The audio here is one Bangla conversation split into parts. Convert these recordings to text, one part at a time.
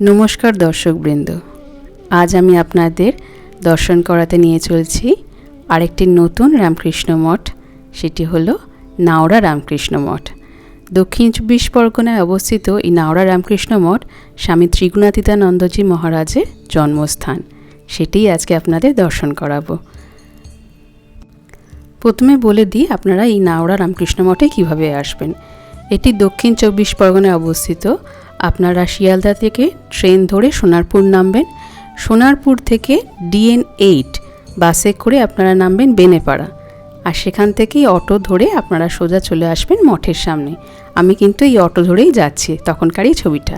নমস্কার দর্শকবৃন্দ। আজ আমি আপনাদের দর্শন করাতে নিয়ে চলছি আরেকটি নতুন রামকৃষ্ণ মঠ, সেটি হলো নাওড়া রামকৃষ্ণ মঠ। দক্ষিণ চব্বিশ পরগনায় অবস্থিত এই নাওড়া রামকৃষ্ণ মঠ স্বামী ত্রিগুণাতীতানন্দজি মহারাজের জন্মস্থান। সেটিই আজকে আপনাদের দর্শন করাবো। প্রথমে বলে দিই, আপনারা এই নাওড়া রামকৃষ্ণ মঠে কীভাবে আসবেন। এটি দক্ষিণ চব্বিশ পরগনায় অবস্থিত আপনারা শিয়ালদা থেকে ট্রেন ধরে সোনারপুর নামবেন। সোনারপুর থেকে ডিএন এইট বাসে করে আপনারা নামবেন বেনেপাড়া। আর সেখান থেকেই অটো ধরে আপনারা সোজা চলে আসবেন মঠের সামনে। আমি কিন্তু এই অটো ধরেই যাচ্ছি তখনকারই ছবিটা।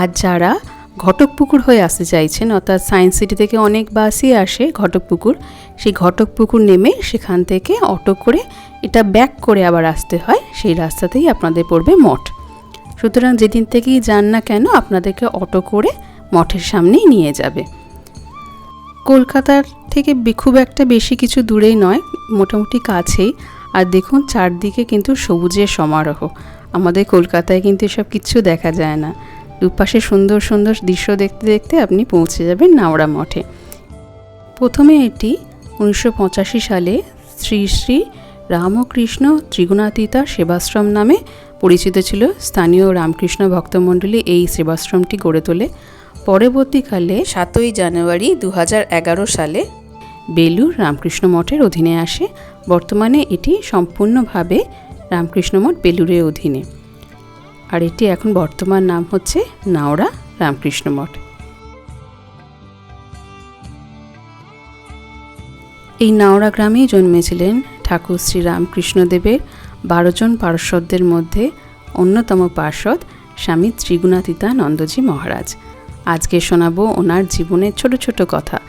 আর যারা ঘটকপুকুর হয়ে আসতে চাইছেন, অর্থাৎ সায়েন্স সিটি থেকে অনেক বাসই আসে ঘটকপুকুর, সেই ঘটকপুকুর নেমে সেখান থেকে অটো করে এটা ব্যাক করে আবার আসতে হয়, সেই রাস্তাতেই আপনাদের পড়বে মঠ। সুতরাং যেদিন থেকেই যান না কেন আপনাদেরকে অটো করে মঠের সামনেই নিয়ে যাবে। কলকাতার থেকে খুব একটা বেশি কিছু দূরেই নয়, মোটামুটি কাছেই। আর দেখুন, চারদিকে কিন্তু সবুজের সমারোহ। আমাদের কলকাতায় কিন্তু এসব কিচ্ছু দেখা যায় না। দুপাশে সুন্দর সুন্দর দৃশ্য দেখতে দেখতে আপনি পৌঁছে যাবেন নাওড়া মঠে। প্রথমে এটি উনিশশো পঁচাশি সালে শ্রী শ্রী রামকৃষ্ণ ত্রিগুণাতীতা সেবাশ্রম নামে পরিচিত ছিল স্থানীয় রামকৃষ্ণ ভক্তমণ্ডলী এই সেবাশ্রমটি গড়ে তোলে। পরবর্তীকালে সাতই জানুয়ারি দু হাজার এগারো সালে বেলুর রামকৃষ্ণ মঠের অধীনে আসে। বর্তমানে এটি সম্পূর্ণভাবে রামকৃষ্ণ মঠ বেলুরের অধীনে। আর এটি এখন বর্তমান নাম হচ্ছে নাওড়া রামকৃষ্ণ মঠ। এই নাওড়া গ্রামেই জন্মেছিলেন ঠাকুর শ্রী রামকৃষ্ণদেবের বারো জন পার্শ্বদের মধ্যে অন্যতম পার্শ্বদ স্বামী ত্রিগুণাতীতানন্দজি মহারাজ। আজকে শোনাবো ওনার জীবনের ছোট ছোট কথা।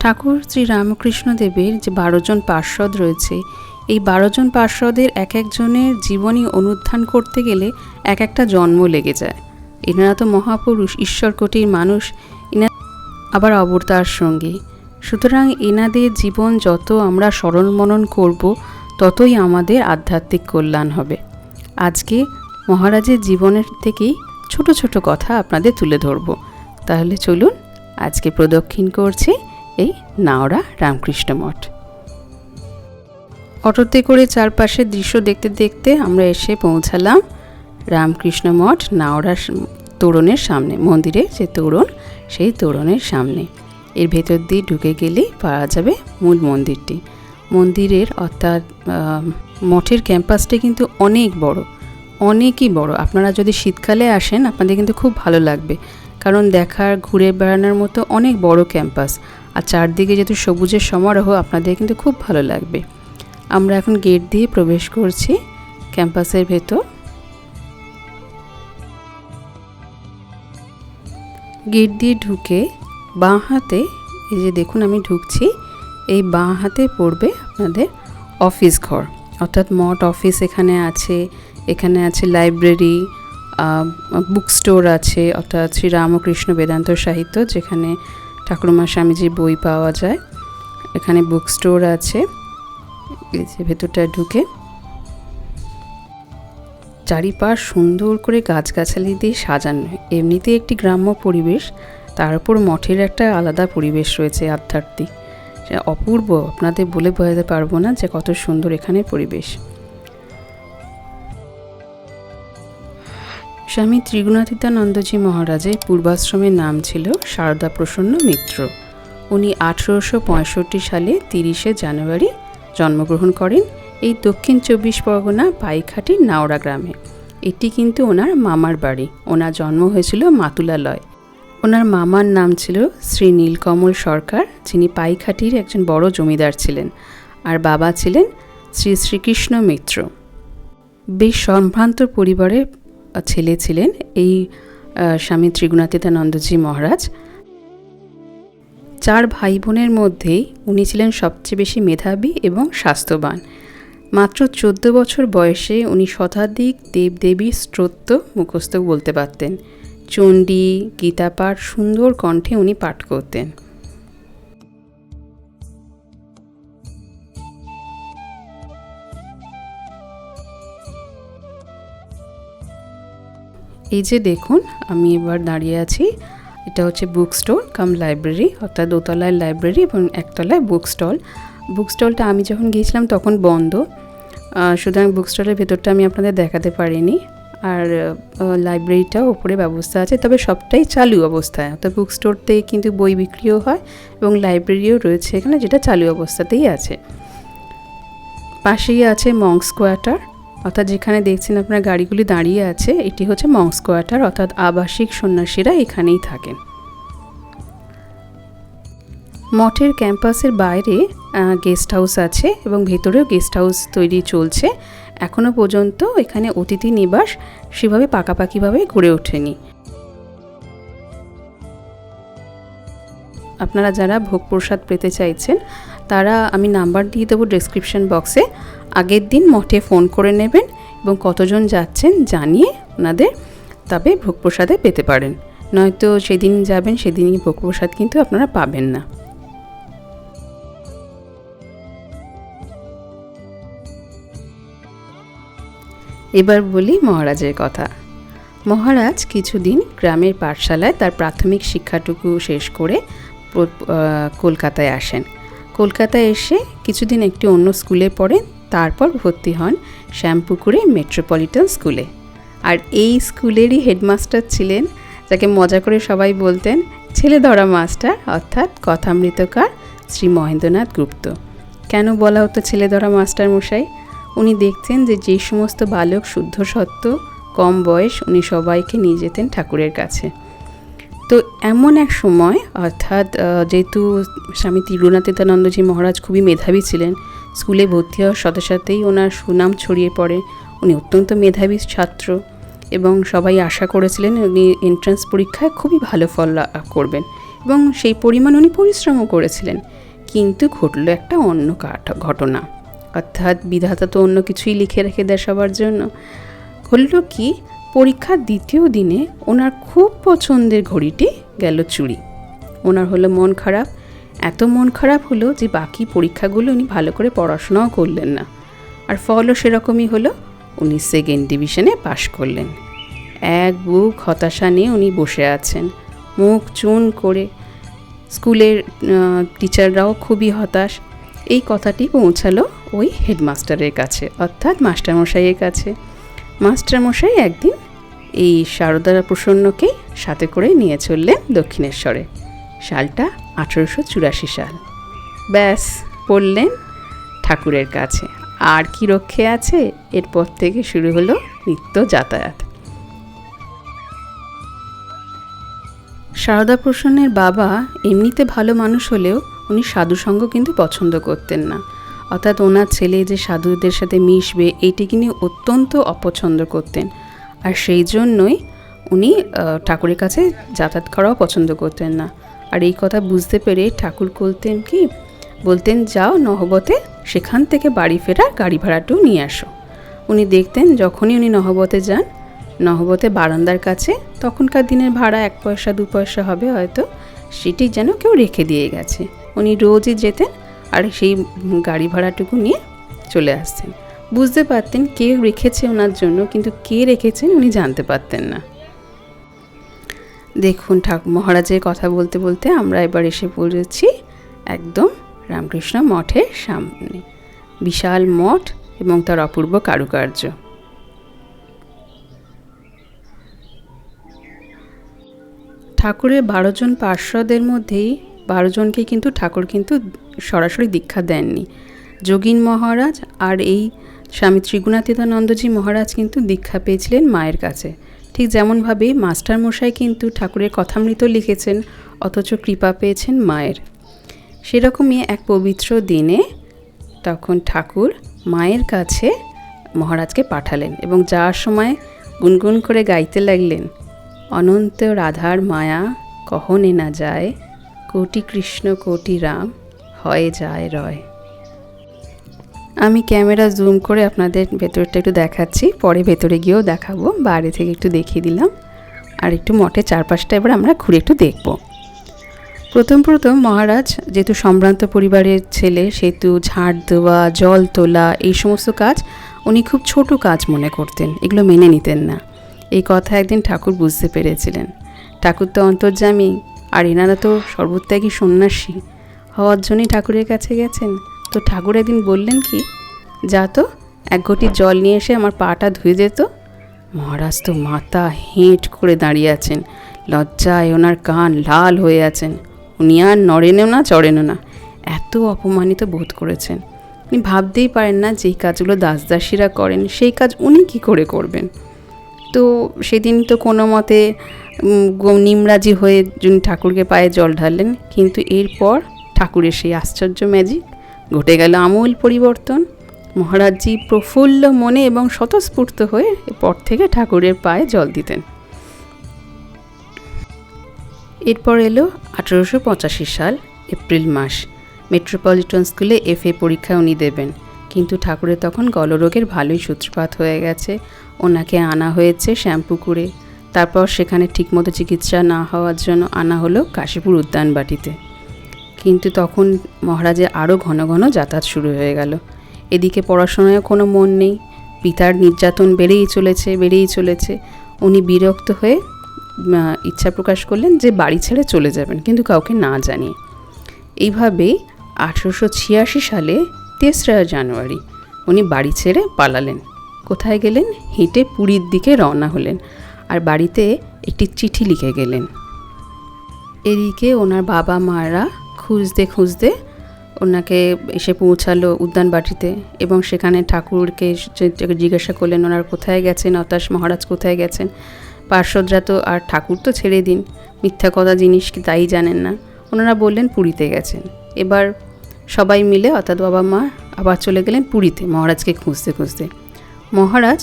ঠাকুর শ্রী রামকৃষ্ণ দেবের যে বারো জন পার্শ্বদ রয়েছে, এই বারো জন পার্শ্বদের এক একজনের জীবনী অনুধ্যান করতে গেলে এক একটা জন্ম লেগে যায়। এনারা তো মহাপুরুষ ঈশ্বর কোটির মানুষ এনা আবার অবতার সঙ্গী। সুতরাং এনাদের জীবন যত আমরা স্মরণ মনন করব, ততই আমাদের আধ্যাত্মিক কল্যাণ হবে। আজকে মহারাজের জীবনের থেকেই ছোট ছোট কথা আপনাদের তুলে ধরব। তাহলে চলুন, আজকে প্রদক্ষিণ করছি এই নাওড়া রামকৃষ্ণ মঠ। অটোতে করে চারপাশের দৃশ্য দেখতে দেখতে আমরা এসে পৌঁছালাম রামকৃষ্ণ মঠ নাওড়া তোরণের সামনে, মন্দিরে যে তোরণ, সেই তোরণের সামনে। এর ভেতর দিয়ে ঢুকে গেলেই পাওয়া যাবে মূল মন্দিরটি। মন্দিরের অর্থাৎ মঠের ক্যাম্পাসটি কিন্তু অনেক বড়, অনেকই বড়। আপনারা যদি শীতকালে আসেন, আপনাদের কিন্তু খুব ভালো লাগবে। কারণ দেখার, ঘুরে বেড়ানোর মতো অনেক বড় ক্যাম্পাস। আর চারদিকে যেহেতু সবুজের সমারোহ, আপনাদের কিন্তু খুব ভালো লাগবে। আমরা এখন গেট দিয়ে প্রবেশ করছি ক্যাম্পাসের ভেতর। গেট দিয়ে ঢুকে বাঁ হাতে, এই যে দেখুন আমি ঢুকছি, এই বাঁ হাতে পড়বে আপনাদের অফিস ঘর। অর্থাৎ মঠ অফিস এখানে আছে এখানে আছে লাইব্রেরি বুক স্টোর আছে, অর্থাৎ শ্রী রামকৃষ্ণ বেদান্ত সাহিত্য, যেখানে ঠাকুরমা স্বামীজির বই পাওয়া যায়। এখানে বুক স্টোর আছে, এই যে ভেতরটা ঢুকে। চারিপাশ সুন্দর করে গাছগাছালি দিয়ে সাজানো। এমনিতে একটি গ্রাম্য পরিবেশ তার উপর মঠের একটা আলাদা পরিবেশ রয়েছে আধ্যাত্মিক। অপূর্ব, আপনাদের বলে বোঝাতে পারব না যে কত সুন্দর এখানে পরিবেশ। স্বামী ত্রিগুণাতীতানন্দজি মহারাজের পূর্বাশ্রমের নাম ছিল শারদা প্রসন্ন মিত্র। উনি আঠেরোশো পঁয়ষট্টি সালে তিরিশে জানুয়ারি জন্মগ্রহণ করেন এই দক্ষিণ চব্বিশ পরগনা পাইখাটির নাওড়া গ্রামে। এটি কিন্তু ওনার মামার বাড়ি। ওনার জন্ম হয়েছিল মাতুলালয়। ওনার মামার নাম ছিল শ্রী নীলকমল সরকার, যিনি পাইখাটির একজন বড় জমিদার ছিলেন, আর বাবা ছিলেন শ্রী শ্রীকৃষ্ণ মিত্র। বেশ সম্ভ্রান্ত পরিবারের ছেলে ছিলেন এই স্বামী ত্রিগুণাতীতানন্দজি মহারাজ। চার ভাই বোনের মধ্যেই উনি ছিলেন সবচেয়ে বেশি মেধাবী এবং স্বাস্থ্যবান। মাত্র চোদ্দ বছর বয়সে উনি শতাধিক দেবদেবী স্তোত্র মুখস্থ বলতে পারতেন। চণ্ডী গীতাপাঠ সুন্দর কণ্ঠে উনি পাঠ করতেন। এই যে দেখুন, আমি এবার দাঁড়িয়ে আছি। এটা হচ্ছে বুক স্টোর কাম লাইব্রেরি, অর্থাৎ দোতলায় লাইব্রেরি এবং একতলায় বুক স্টল। বুক স্টলটা আমি যখন গিয়েছিলাম তখন বন্ধ। সুতরাং বুক স্টলের ভেতরটা আমি আপনাদের দেখাতে পারিনি। আর লাইব্রেরিটাও ওপরে ব্যবস্থা আছে। তবে সবটাই চালু অবস্থায়। অর্থাৎ বুক স্টোরতে কিন্তু বই বিক্রিও হয় এবং লাইব্রেরিও রয়েছে এখানে, যেটা চালু অবস্থাতেই আছে। পাশেই আছে মংস কোয়ার্টার অর্থাৎ যেখানে দেখছেন আপনার গাড়িগুলি দাঁড়িয়ে আছে, এটি হচ্ছে মংস কোয়ার্টার অর্থাৎ আবাসিক সন্ন্যাসীরা এখানেই থাকেন। মঠের ক্যাম্পাসের বাইরে গেস্ট হাউস আছে এবং ভেতরেও গেস্ট হাউস তৈরি চলছে। এখনও পর্যন্ত এখানে অতিথি নিবাস সেভাবে পাকাপাকিভাবে গড়ে ওঠেনি। আপনারা যারা ভোগ প্রসাদ পেতে চাইছেন, তারা আমি নাম্বার দিয়ে দেবো ডেসক্রিপশন বক্সে আগের দিন মঠে ফোন করে নেবেন এবং কতজন যাচ্ছেন জানিয়ে ওনাদের তবে ভোগ প্রসাদে পেতে পারেন। নয়তো সেদিন যাবেন, সেদিনই ভোগ প্রসাদ কিন্তু আপনারা পাবেন না। এবার বলি মহারাজের কথা। মহারাজ কিছুদিন গ্রামের পাঠশালায় তার প্রাথমিক শিক্ষাটুকু শেষ করে কলকাতায় আসেন। কলকাতায় এসে কিছুদিন একটি অন্য স্কুলে পড়েন, তারপর ভর্তি হন শ্যামপুকুরে মেট্রোপলিটন স্কুলে। আর এই স্কুলেরই হেডমাস্টার ছিলেন, যাকে মজা করে সবাই বলতেন, ছেলে ধরা মাস্টার অর্থাৎ কথামৃতকার শ্রী মহেন্দ্রনাথ গুপ্ত। কেন বলা হতো ছেলে ধরা মাস্টার মশাই? উনি দেখতেন যে যে সমস্ত বালক শুদ্ধ সত্ত্ব কম বয়স, উনি সবাইকে নিয়ে যেতেন ঠাকুরের কাছে। তো এমন এক সময়, অর্থাৎ যেহেতু স্বামী তিরুনাথিতানন্দজি মহারাজ খুবই মেধাবী ছিলেন, স্কুলে ভর্তি হওয়ার সাথে সাথেই ওনার সুনাম ছড়িয়ে পড়ে। উনি অত্যন্ত মেধাবী ছাত্র এবং সবাই আশা করেছিলেন উনি এন্ট্রান্স পরীক্ষায় খুবই ভালো ফল করবেন এবং সেই পরিমাণ উনি পরিশ্রমও করেছিলেন। কিন্তু ঘটলো একটা অন্য কাঠ- ঘটনা। অর্থাৎ বিধাতা তো অন্য কিছুই লিখে রেখে দেয় সবার জন্য। হলো কি পরীক্ষার দ্বিতীয় দিনে ওনার খুব পছন্দের ঘড়িটি গেল চুরি। ওনার হলো মন খারাপ। এত মন খারাপ হলো যে বাকি পরীক্ষাগুলো উনি ভালো করে পড়াশোনাও করলেন না। আর ফলও সেরকমই হলো, উনি সেকেন্ড ডিভিশনে পাশ করলেন। এক বুক হতাশা নিয়ে উনি বসে আছেন। মুখ চুন করে। স্কুলের টিচাররাও খুবই হতাশ। এই কথাটি পৌঁছালো ওই হেডমাস্টারের কাছে, অর্থাৎ মাস্টারমশাইয়ের কাছে। মাস্টারমশাই একদিন এই শারদা প্রসন্নকে সাথে করে নিয়ে চললেন দক্ষিণেশ্বরে। সালটা আঠেরোশো চুরাশি সাল। ব্যাস পড়লেন ঠাকুরের কাছে, আর কি রক্ষে আছে? এরপর থেকে শুরু হলো নিত্য যাতায়াত। সারদা প্রসন্নের বাবা এমনিতে ভালো মানুষ হলেও উনি সাধুসঙ্গ কিন্তু পছন্দ করতেন না। অর্থাৎ ওনার ছেলে যে সাধুদের সাথে মিশবে এইটি তিনি অত্যন্ত অপছন্দ করতেন। আর সেই জন্যই উনি ঠাকুরের কাছে যাতায়াত করাও পছন্দ করতেন না। আর এই কথা বুঝতে পেরে ঠাকুর বলতেন কি, বলতেন, যাও নহবতে সেখান থেকে বাড়ি ফেরার গাড়ি ভাড়াটাও নিয়ে আসো। উনি দেখতেন, যখনই উনি নহবতে যান, নহবতে বারান্দার কাছে, তখনকার দিনের ভাড়া এক পয়সা, দু পয়সা হবে হয়তো, সেটি যেন কেউ রেখে দিয়ে গেছে। উনি রোজই যেতেন আর সেই গাড়ি ভাড়াটুকু নিয়ে চলে আসতেন বুঝতে পারতেন কে রেখেছে ওনার জন্য, কিন্তু কে রেখেছেন উনি জানতে পারতেন না। দেখুন ঠাকুর মহারাজের কথা বলতে বলতে আমরা এবার এসে পড়েছি একদম রামকৃষ্ণ মঠের সামনে। বিশাল মঠ এবং তার অপূর্ব কারুকার্য। ঠাকুরের বারো জন পার্শ্বদের মধ্যেই বারো জনকে কিন্তু ঠাকুর কিন্তু সরাসরি দীক্ষা দেননি। যোগীন মহারাজ আর এই স্বামী ত্রিগুণাতীতানন্দজি মহারাজ কিন্তু দীক্ষা পেয়েছিলেন মায়ের কাছে। ঠিক যেমনভাবে মাস্টার মশাই কিন্তু ঠাকুরের কথামৃত লিখেছেন, অথচ কৃপা পেয়েছেন মায়ের। সেরকমই এক পবিত্র দিনে তখন ঠাকুর মায়ের কাছে মহারাজকে পাঠালেন এবং যাওয়ার সময় গুনগুন করে গাইতে লাগলেন, অনন্ত রাধার মায়া কহনে না যায় কোটি কৃষ্ণ, কোটি রাম, হয়ে যায় রয়। আমি ক্যামেরা জুম করে আপনাদের ভেতরটা একটু দেখাচ্ছি, পরে ভেতরে গিয়েও দেখাবো, বাইরে থেকে একটু দেখিয়ে দিলাম। আর একটু মঠের চারপাশটা এবার আমরা ঘুরে একটু দেখব। প্রথম প্রথম মহারাজ, যেহেতু সম্ভ্রান্ত পরিবারের ছেলে, সেহেতু ঝাড় দেওয়া, জল তোলা, এই সমস্ত কাজ উনি খুব ছোট কাজ মনে করতেন, এগুলো মেনে নিতেন না। এই কথা একদিন ঠাকুর বুঝতে পেরেছিলেন। ঠাকুর তো অন্তর্যামী আর এনারা তো সর্বত্যাগী সন্ন্যাসী। হওয়ার জন্যই ঠাকুরের কাছে গেছেন। তো ঠাকুর একদিন বললেন কি, যা তো, এক ঘটি জল নিয়ে এসে আমার পাটা ধুয়ে যেত মহারাজ তো মাথা হেঁট করে দাঁড়িয়ে আছেন। লজ্জায় ওনার কান লাল হয়ে আছেন। উনি আর নড়েনও না, চড়েনও না। এত অপমানিত বোধ করেছেন। উনি ভাবতেই পারেন না যেই কাজগুলো দাসদাসীরা করেন। সেই কাজ উনি কি করে করবেন? তো সেদিন তো কোনো মতে নিমরাজি হয়ে যিনি ঠাকুরকে পায়ে জল ঢাললেন, কিন্তু এরপর ঠাকুরের সেই আশ্চর্য ম্যাজিক ঘটে গেল আমূল পরিবর্তন। মহারাজজি প্রফুল্ল মনে এবং স্বতঃস্ফূর্ত হয়ে এরপর থেকে ঠাকুরের পায়ে জল দিতেন। এরপর এলো আঠেরোশো পঁচাশি সাল, এপ্রিল মাস। মেট্রোপলিটন স্কুলে এফএ পরীক্ষা উনি দেবেন, কিন্তু ঠাকুরের তখন গলরোগের ভালোই সূত্রপাত হয়ে গেছে। ওনাকে আনা হয়েছে শ্যাম্পু করে। তারপর সেখানে ঠিকমতো চিকিৎসা না হওয়ার জন্য আনা হলো কাশীপুর উদ্যানবাটিতে কিন্তু তখন মহারাজের আরও ঘন ঘন যাতায়াত শুরু হয়ে গেল। এদিকে পড়াশোনায় কোনো মন নেই, পিতার নির্যাতন বেড়েই চলেছে বেড়েই চলেছে। উনি বিরক্ত হয়ে ইচ্ছা প্রকাশ করলেন যে বাড়ি ছেড়ে চলে যাবেন, কিন্তু কাউকে না জানিয়ে। এইভাবেই আঠেরোশো ছিয়াশি সালে তেসরা জানুয়ারি উনি বাড়ি ছেড়ে পালালেন। কোথায় গেলেন? হেঁটে পুরীর দিকে রওনা হলেন। আর বাড়িতে একটি চিঠি লিখে গেলেন। এদিকে ওনার বাবা মারা খুঁজতে খুঁজতে ওনাকে এসে পৌঁছালো উদ্যানবাটিতে এবং সেখানে ঠাকুরকে জিজ্ঞাসা করলেন, ওনার কোথায় গেছেন? অতাশ মহারাজ কোথায় গেছেন? পার্শ্বদরা তো আর ঠাকুর তো ছেড়ে দিন, মিথ্যা কথা জিনিস কি তাই জানেন না? ওনারা বললেন, পুরীতে গেছেন। এবার সবাই মিলে অর্থাৎ বাবা মা আবার চলে গেলেন পুরীতে মহারাজকে খুঁজতে খুঁজতে। মহারাজ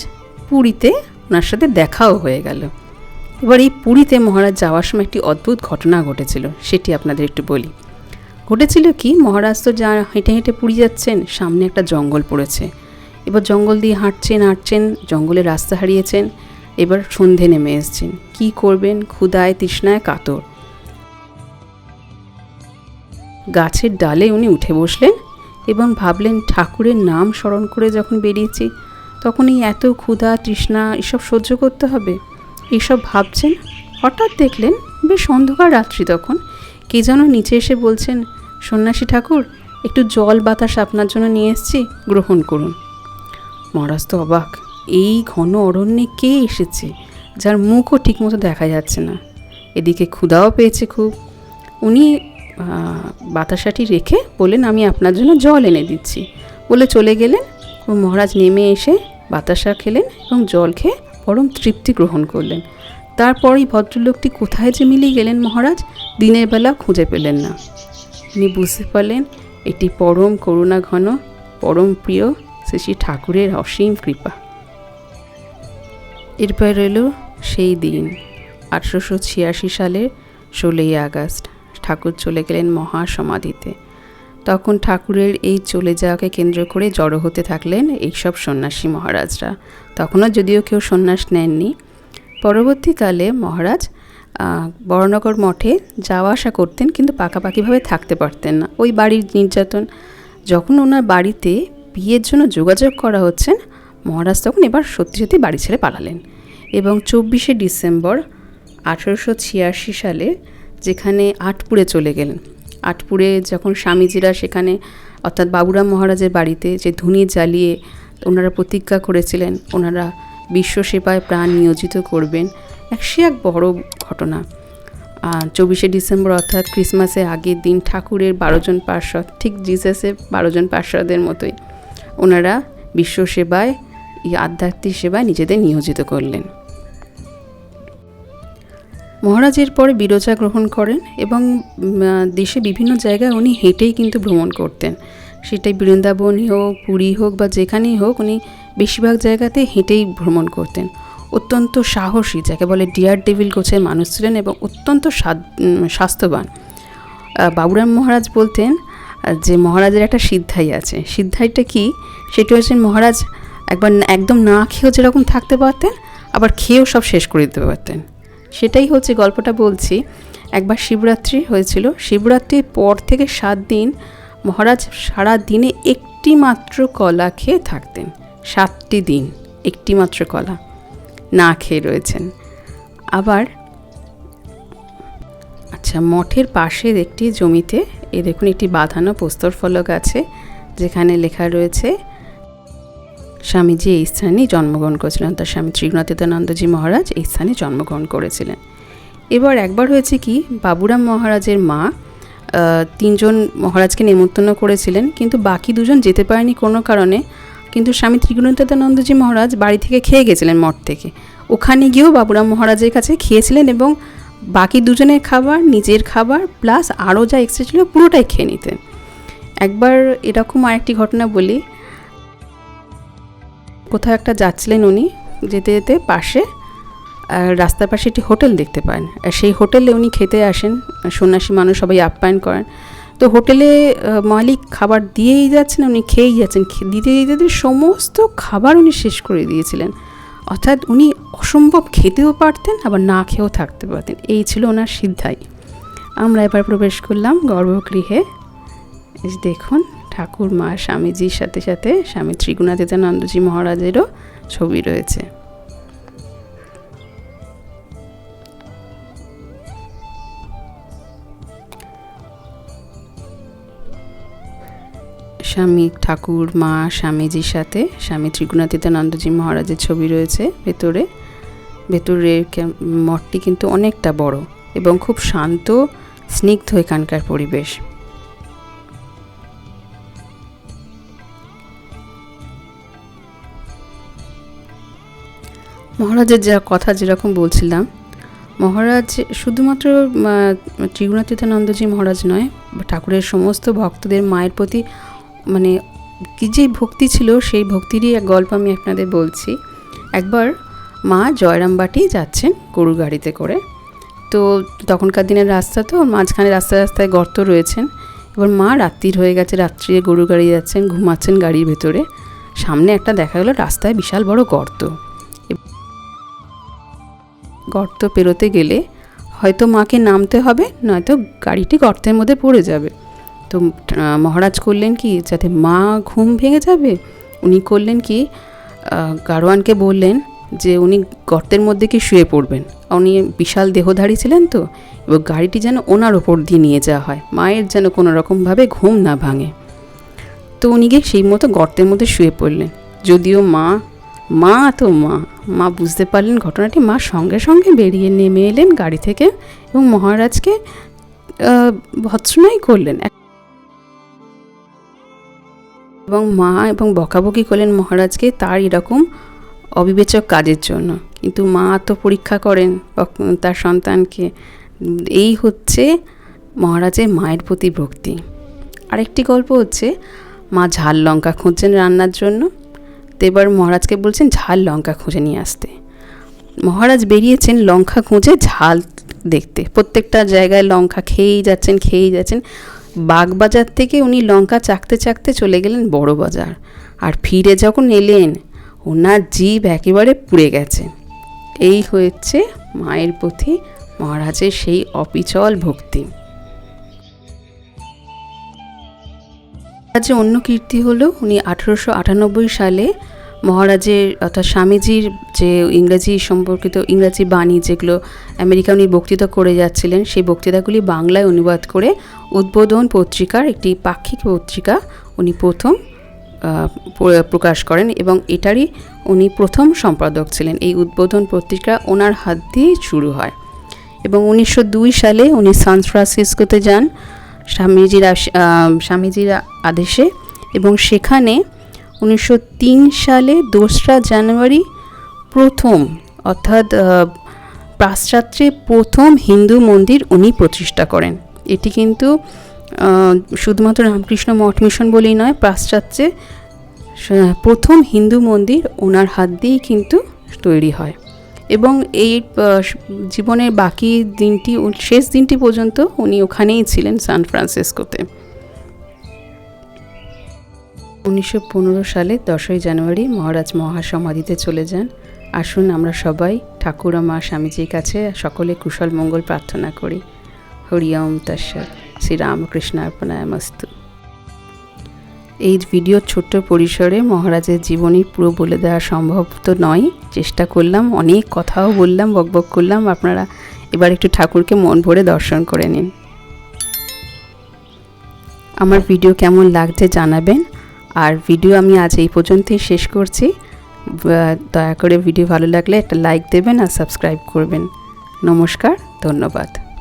পুরীতে ওনার সাথে দেখাও হয়ে গেল। এবার এই পুরীতে মহারাজ যাওয়ার সময় একটি অদ্ভুত ঘটনা ঘটেছিল, সেটি আপনাদের একটু বলি। ঘটেছিল কি, মহারাজ তো যা হেঁটে হেঁটে পুরী যাচ্ছেন, সামনে একটা জঙ্গল পড়েছে। এবার জঙ্গল দিয়ে হাঁটছেন হাঁটছেন, জঙ্গলে রাস্তা হারিয়েছেন, এবার সন্ধে নেমে এসছেন। কি করবেন? ক্ষুদায় তৃষ্ণায় কাতর। গাছের ডালে উনি উঠে বসলেন এবং ভাবলেন, ঠাকুরের নাম স্মরণ করে যখন বেরিয়েছি তখন এই এত ক্ষুধা, তৃষ্ণা এসব সহ্য করতে হবে? এইসব ভাবছেন? হঠাৎ দেখলেন বেশ অন্ধকার রাত্রি তখন। কে যেন নিচে এসে বলছেন, সন্ন্যাসী ঠাকুর, একটু জল বাতাস আপনার জন্য নিয়ে এসেছি, গ্রহণ করুন। মহারাজ তো অবাক, এই ঘন অরণ্যে কে এসেছে, যার মুখও ঠিকমতো দেখা যাচ্ছে না। এদিকে ক্ষুধাও পেয়েছে খুব। উনি বাতাসাটি রেখে বলেন আমি আপনার জন্য জল এনে দিচ্ছি। বলে চলে গেলেন ও মহারাজ নেমে এসে বাতাসা খেলেন এবং জল খেয়ে পরম তৃপ্তি গ্রহণ করলেন। তারপরই ভদ্রলোকটি কোথায় যে মিলিয়ে গেলেন মহারাজ, দিনের বেলা খুঁজে পেলেন না। তিনি বুঝতে পারলেন, এটি পরম করুণা ঘন, পরম প্রিয় শ্রী শ্রী ঠাকুরের অসীম কৃপা। এরপর রইল সেই দিন, আঠেরোশো ছিয়াশি সালের ষোলোই আগস্ট। ঠাকুর চলে গেলেন মহাসমাধিতে। তখন ঠাকুরের এই চলে যাওয়াকে কেন্দ্র করে জড়ো হতে থাকলেন এইসব সন্ন্যাসী মহারাজরা। তখনও যদিও কেউ সন্ন্যাস নেননি। পরবর্তীকালে মহারাজ আহ, বড়নগর মঠে যাওয়া আসা করতেন কিন্তু পাকাপাকিভাবে থাকতে পারতেন না। ওই বাড়ির নির্যাতন যখন ওনার বাড়িতে বিয়ের জন্য যোগাযোগ করা হচ্ছেন মহারাজ তখন এবার সত্যি সত্যি বাড়ি ছেড়ে পালালেন এবং চব্বিশে ডিসেম্বর আঠেরোশো ছিয়াশি সালে যেখানে আটপুরে চলে গেলেন। আটপুরে যখন স্বামীজিরা সেখানে, অর্থাৎ বাবুরাম মহারাজের বাড়িতে যে ধুনি জ্বালিয়ে ওনারা প্রতিজ্ঞা করেছিলেন, ওনারা বিশ্ব সেবায় প্রাণ নিয়োজিত করবেন, এক সে এক বড় ঘটনা। চব্বিশে ডিসেম্বর অর্থাৎ ক্রিসমাসের আগের দিন ঠাকুরের বারোজন পার্শ্বদ, ঠিক জিসাসের বারোজন পার্শ্বদের মতোই, ওনারা বিশ্ব সেবায় এই আধ্যাত্মিক সেবায় নিজেদের নিয়োজিত করলেন। মহারাজের পরে বিরজা গ্রহণ করেন এবং দেশে বিভিন্ন জায়গায় উনি হেঁটেই কিন্তু ভ্রমণ করতেন। সেটাই বৃন্দাবনই হোক, পুরী হোক বা যেখানেই হোক উনি বেশিরভাগ জায়গাতে হেঁটেই ভ্রমণ করতেন। অত্যন্ত সাহসী যাকে বলে ডিয়ার ডেভিল গোছের মানুষ ছিলেন এবং অত্যন্ত স্বাস্থ্যবান। বাবুরাম মহারাজ বলতেন যে মহারাজের একটা সিদ্ধাই আছে। সিদ্ধাইটা কি? সেটা হচ্ছে মহারাজ একবার একদম না খেয়েও যেরকম থাকতে পারতেন, আবার খেয়েও সব শেষ করে দিতে পারতেন। সেটাই হচ্ছে গল্পটা বলছি। একবার শিবরাত্রি হয়েছিল। শিবরাত্রির পর থেকে সাত দিন মহারাজ সারা দিনে একটি মাত্র কলা খেয়ে থাকতেন। সাতটি দিন একটি মাত্র কলা না খেয়ে রয়েছেন। আবার আচ্ছা মঠের পাশের একটি জমিতে, এ দেখুন একটি বাঁধানো প্রস্তর ফলক আছে, যেখানে লেখা রয়েছে স্বামীজি এই স্থানেই জন্মগ্রহণ করেছিলেন। তার স্বামী ত্রিগুণাতীতানন্দজি মহারাজ এই স্থানে জন্মগ্রহণ করেছিলেন। এবার একবার হয়েছে কি, বাবুরাম মহারাজের মা তিনজন মহারাজকে নেমন্তন্ন করেছিলেন, কিন্তু বাকি দুজন যেতে পারেনি কোনো কারণে। কিন্তু স্বামী ত্রিগুণাতীতানন্দজি মহারাজ বাড়ি থেকে খেয়ে গেছিলেন মঠ থেকে। ওখানে গিয়েও বাবুরাম মহারাজের কাছে খেয়েছিলেন এবং বাকি দুজনের খাবার, নিজের খাবার প্লাস আরও যা এক্সট্রা ছিল পুরোটাই খেয়ে নিতেন। একবার এরকম আরেকটি ঘটনা বলি। কোথাও একটা যাচ্ছিলেন উনি, যেতে যেতে পাশে রাস্তার পাশে একটি হোটেল দেখতে পান। আর সেই হোটেলে উনি খেতে আসেন, সন্ন্যাসী মানুষ সবাই আপ্যায়ন করেন। তো হোটেলে মালিক খাবার দিয়েই যাচ্ছেন, উনি খেয়েই যাচ্ছেন। দিতে দিতে সমস্ত খাবার উনি শেষ করে দিয়েছিলেন। অর্থাৎ উনি অসম্ভব খেতেও পারতেন, আবার না খেয়েও থাকতে পারতেন। এই ছিল ওনার সিদ্ধাই। আমরা এবার প্রবেশ করলাম গর্ভগৃহে। দেখুন ঠাকুর মা স্বামীজির সাথে সাথে স্বামী ত্রিগুণাতীতানন্দজি মহারাজেরও ছবি রয়েছে। স্বামী ঠাকুর মা স্বামীজির সাথে স্বামী ত্রিগুণাতীতানন্দজি মহারাজের ছবি রয়েছে ভেতরে। ভেতরের মঠটি কিন্তু অনেকটা বড় এবং খুব শান্ত, স্নিগ্ধ এখানকার পরিবেশ। মহারাজের যা কথা যেরকম বলছিলাম, মহারাজ শুধুমাত্র ত্রিগুণাতীতানন্দজি মহারাজ নয় ঠাকুরের সমস্ত ভক্তদের মায়ের প্রতি মানে কি যে ভক্তি ছিল, সেই ভক্তিরই এক গল্প আমি আপনাদের বলছি। একবার মা জয়রামবাটি যাচ্ছেন গরু গাড়িতে করে। তো তখনকার দিনের রাস্তা তো, মাঝখানে রাস্তায় রাস্তায় গর্ত রয়েছেন। এবার মা রাত্রির হয়ে গেছে রাত্রে গরু গাড়ি যাচ্ছেন, ঘুমাচ্ছেন গাড়ির ভেতরে। সামনে একটা দেখা গেলো, রাস্তায় বিশাল বড় গর্ত। গর্ত পেরোতে গেলে হয়তো মাকে নামতে হবে, নয়তো গাড়িটি গর্তের মধ্যে পড়ে যাবে। তো মহারাজ করলেন কি, যাতে মা ঘুম ভেঙে যাবে? উনি করলেন কি গারোয়ানকে বললেন যে উনি গর্তের মধ্যে কি শুয়ে পড়বেন। উনি বিশাল দেহধারী ছিলেন তো, এবং গাড়িটি যেন ওনার ওপর দিয়ে নিয়ে যাওয়া হয়, মায়ের যেন কোনো রকমভাবে ঘুম না ভাঙে। তো উনি গিয়ে সেই মতো গর্তের মধ্যে শুয়ে পড়লেন। যদিও মা মা তো মা। মা বুঝতে পারলেন ঘটনাটি। মা সঙ্গে সঙ্গে বেরিয়ে নেমে এলেন গাড়ি থেকে এবং মহারাজকে ভৎসনাই করলেন। এবং মা এবং বকাবকি করলেন মহারাজকে তার এরকম অবিবেচক কাজের জন্য। কিন্তু মা তো পরীক্ষা করেন তার সন্তানকে। এই হচ্ছে মহারাজের মায়ের প্রতি ভক্তি। আরেকটি গল্প হচ্ছে, মা ঝাল লঙ্কা খুঁজছেন রান্নার জন্য। তো এবার মহারাজকে বলছেন, ঝাল লঙ্কা খুঁজে নিয়ে আসতে। মহারাজ বেরিয়েছেন লঙ্কা খুঁজে, ঝাল দেখতে। প্রত্যেকটা জায়গায় লঙ্কা খেয়েই যাচ্ছেন খেয়েই যাচ্ছেন। বাগবাজার থেকে উনি লঙ্কা চাকতে চাকতে চলে গেলেন বড় বাজার। আর ফিরে যখন এলেন, ওনার জীব একেবারে পুড়ে গেছে। এই হয়েছে মায়ের প্রতি মহারাজের সেই অপিচল ভক্তি। মহারাজের অন্য কীর্তি হলো, উনি আঠেরোশো আটানব্বই সালে মহারাজের অর্থাৎ স্বামীজির যে ইংরাজি সম্পর্কিত ইংরাজি বাণী যেগুলো আমেরিকা উনি বক্তৃতা করে যাচ্ছিলেন, সেই বক্তৃতাগুলি বাংলায় অনুবাদ করে উদ্বোধন পত্রিকার একটি পাক্ষিক পত্রিকা উনি প্রথম প্রকাশ করেন এবং এটারই উনি প্রথম সম্পাদক ছিলেন। এই উদ্বোধন পত্রিকা ওনার হাত দিয়েই শুরু হয় এবং উনিশশো দুই সালে উনি সান ফ্রান্সিসকোতে যান স্বামীজির স্বামীজির আদেশে এবং সেখানে উনিশশো তিন সালে দোসরা জানুয়ারি প্রথম, অর্থাৎ পাশ্চাত্যে প্রথম হিন্দু মন্দির উনি প্রতিষ্ঠা করেন। এটি কিন্তু শুধুমাত্র রামকৃষ্ণ মঠ মিশন বলেই নয় পাশ্চাত্যে প্রথম হিন্দু মন্দির ওনার হাত দিয়েই কিন্তু তৈরি হয়। এবং এই জীবনের বাকি দিনটি, শেষ দিনটি পর্যন্ত উনি ওখানেই ছিলেন সান ফ্রান্সিসকোতে। উনিশশো পনেরো সালে দশই জানুয়ারি মহারাজ মহাসমাধিতে চলে যান। আসুন আমরা সবাই ঠাকুর মা স্বামীজির কাছে সকলে কুশল মঙ্গল প্রার্থনা করি। হরি ওম তস্যাৎ শ্রী রামকৃষ্ণ অর্পণায় মস্তু। এই ভিডিওর ছোট্ট পরিসরে মহারাজের জীবনী পুরো বলে দেওয়া সম্ভব তো নয়। চেষ্টা করলাম, অনেক কথাও বললাম বকবক করলাম। আপনারা এবার একটু ঠাকুরকে মন ভরে দর্শন করে নিন। আমার ভিডিও কেমন লাগছে জানাবেন। আর ভিডিও আমি আজ এই পর্যন্তই শেষ করছি। দয়া করে ভিডিও ভালো লাগলে একটা লাইক দেবেন আর সাবস্ক্রাইব করবেন। নমস্কার, ধন্যবাদ।